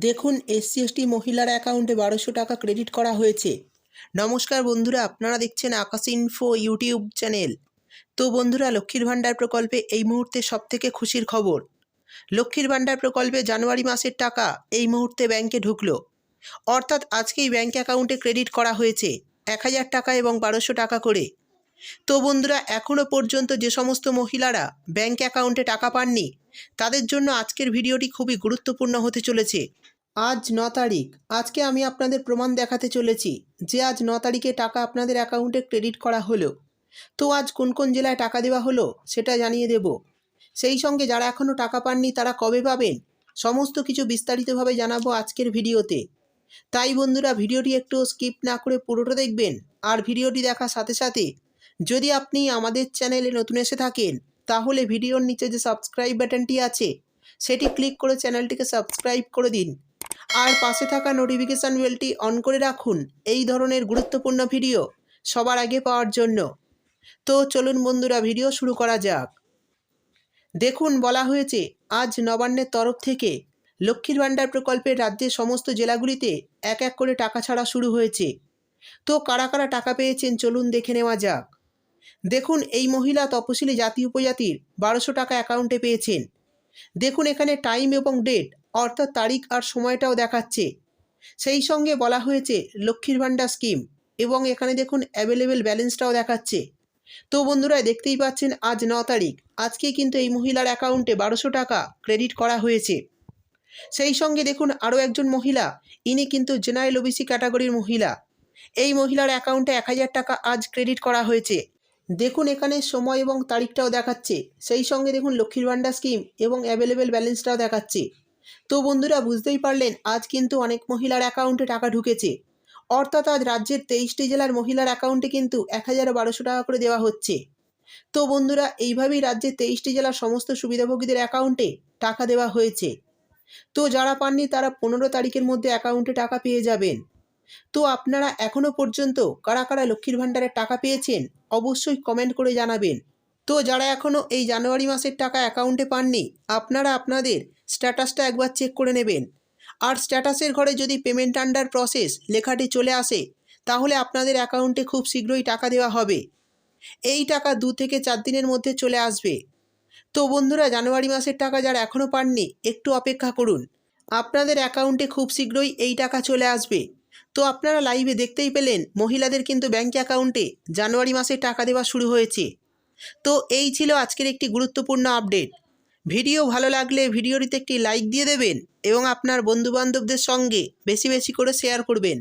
দেখুন SC ST মহিলার অ্যাকাউন্টে বারোশো টাকা ক্রেডিট করা হয়েছে। নমস্কার বন্ধুরা, আপনারা দেখছেন আকাশ ইনফো ইউটিউব চ্যানেল। তো বন্ধুরা, লক্ষ্মীর ভাণ্ডার প্রকল্পে এই মুহূর্তে সবথেকে খুশির খবর। লক্ষ্মীর ভাণ্ডার প্রকল্পে জানুয়ারি মাসের টাকা এই মুহূর্তে ব্যাংকে ঢুকলো। অর্থাৎ আজকেই ব্যাংক অ্যাকাউন্টে ক্রেডিট করা হয়েছে। এক হাজার টাকা এবং বারোশো টাকা করে। তো বন্ধুরা এখনও পর্যন্ত যে সমস্ত মহিলারা ব্যাংক অ্যাকাউন্টে টাকা পাননি, তাদের জন্য আজকের ভিডিওটি খুবই গুরুত্বপূর্ণ হতে চলেছে। আজ ন তারিখ। আজকে আমি আপনাদের প্রমাণ দেখাতে চলেছি যে আজ ন তারিখে টাকা আপনাদের অ্যাকাউন্টে ক্রেডিট করা হলো। তো আজ কোন কোন জেলায় টাকা দেওয়া হলো, সেটা জানিয়ে দেব। সেই সঙ্গে যারা এখনও টাকা পাননি, তারা কবে পাবেন, সমস্ত কিছু বিস্তারিতভাবে জানাব আজকের ভিডিওতে। তাই বন্ধুরা, ভিডিওটি একটু স্কিপ না করে পুরোটা দেখবেন, আর ভিডিওটি দেখার সাথে সাথে যদি আপনি আমাদের চ্যানেলে নতুন এসে থাকেন, তাহলে ভিডিওর নিচে যে সাবস্ক্রাইব বাটনটি আছে, সেটি ক্লিক করে চ্যানেলটিকে সাবস্ক্রাইব করে দিন। আর পাশে থাকা নোটিফিকেশান বেলটি অন করে রাখুন, এই ধরনের গুরুত্বপূর্ণ ভিডিও সবার আগে পাওয়ার জন্য। তো চলুন বন্ধুরা, ভিডিও শুরু করা যাক। দেখুন, বলা হয়েছে, আজ নবান্নের তরফ থেকে লক্ষ্মীর ভাণ্ডার প্রকল্পের রাজ্যের সমস্ত জেলাগুলিতে এক এক করে টাকা ছাড়া শুরু হয়েছে। তো কারা কারা টাকা পেয়েছেন, চলুন দেখে নেওয়া যাক। দেখুন এই মহিলা তপশিলি জাতি উপজাতির বারোশো টাকা অ্যাকাউন্টে পেয়েছেন। দেখুন এখানে টাইম এবং ডেট অর্থাৎ তারিখ আর সময়টাও দেখাচ্ছে। সেই সঙ্গে বলা হয়েছে লক্ষ্মীর ভাণ্ডার স্কিম এবং এখানে দেখুন অ্যাভেলেবেল ব্যালেন্সটাও দেখাচ্ছে। তো বন্ধুরা, দেখতেই পাচ্ছেন আজ ন তারিখ। আজকে কিন্তু এই মহিলার অ্যাকাউন্টে বারোশো টাকা ক্রেডিট করা হয়েছে। সেই সঙ্গে দেখুন আরও একজন মহিলা, ইনি কিন্তু জেনারেল ওবিসি ক্যাটাগরির মহিলা। এই মহিলার অ্যাকাউন্টে এক হাজার টাকা আজ ক্রেডিট করা হয়েছে। দেখুন এখানে সময় এবং তারিখটাও দেখাচ্ছে। সেই সঙ্গে দেখুন লক্ষ্মীর ভাণ্ডার স্কিম এবং অ্যাভেলেবেল ব্যালেন্সটাও দেখাচ্ছে। তো বন্ধুরা, বুঝতেই পারলেন, আজ কিন্তু অনেক মহিলার অ্যাকাউন্টে টাকা ঢুকেছে। অর্থাৎ আজ রাজ্যের তেইশটি জেলার মহিলার অ্যাকাউন্টে কিন্তু এক হাজার বারোশো টাকা করে দেওয়া হচ্ছে। তো বন্ধুরা, এইভাবেই রাজ্যের তেইশটি জেলার সমস্ত সুবিধাভোগীদের অ্যাকাউন্টে টাকা দেওয়া হয়েছে। তো যারা পাননি, তারা পনেরো তারিখের মধ্যে অ্যাকাউন্টে টাকা পেয়ে যাবেন। তো আপনারা এখনও পর্যন্ত কারা কারা লক্ষ্মীর ভাণ্ডারের টাকা পেয়েছেন অবশ্যই কমেন্ট করে জানাবেন। তো যারা এখনও এই জানুয়ারি মাসের টাকা অ্যাকাউন্টে পাননি, আপনারা আপনাদের স্ট্যাটাসটা একবার চেক করে নেবেন। আর স্ট্যাটাসের ঘরে যদি পেমেন্ট আন্ডার প্রসেস লেখাটি চলে আসে, তাহলে আপনাদের অ্যাকাউন্টে খুব শীঘ্রই টাকা দেওয়া হবে। এই টাকা দু থেকে চার দিনের মধ্যে চলে আসবে। তো বন্ধুরা, জানুয়ারি মাসের টাকা যারা এখনও পাননি, একটু অপেক্ষা করুন। আপনাদের অ্যাকাউন্টে খুব শীঘ্রই এই টাকা চলে আসবে। তো আপনারা লাইভে দেখতেই পেলেন, মহিলাদের কিন্তু ব্যাঙ্ক অ্যাকাউন্টে জানুয়ারি মাসে টাকা দেওয়া শুরু হয়েছে। তো এই ছিল আজকের একটি গুরুত্বপূর্ণ আপডেট ভিডিও ভালো লাগলে ভিডিওটিতে একটি লাইক দিয়ে দেবেন এবং আপনার বন্ধুবান্ধবদের সঙ্গে বেশি বেশি করে শেয়ার করবেন।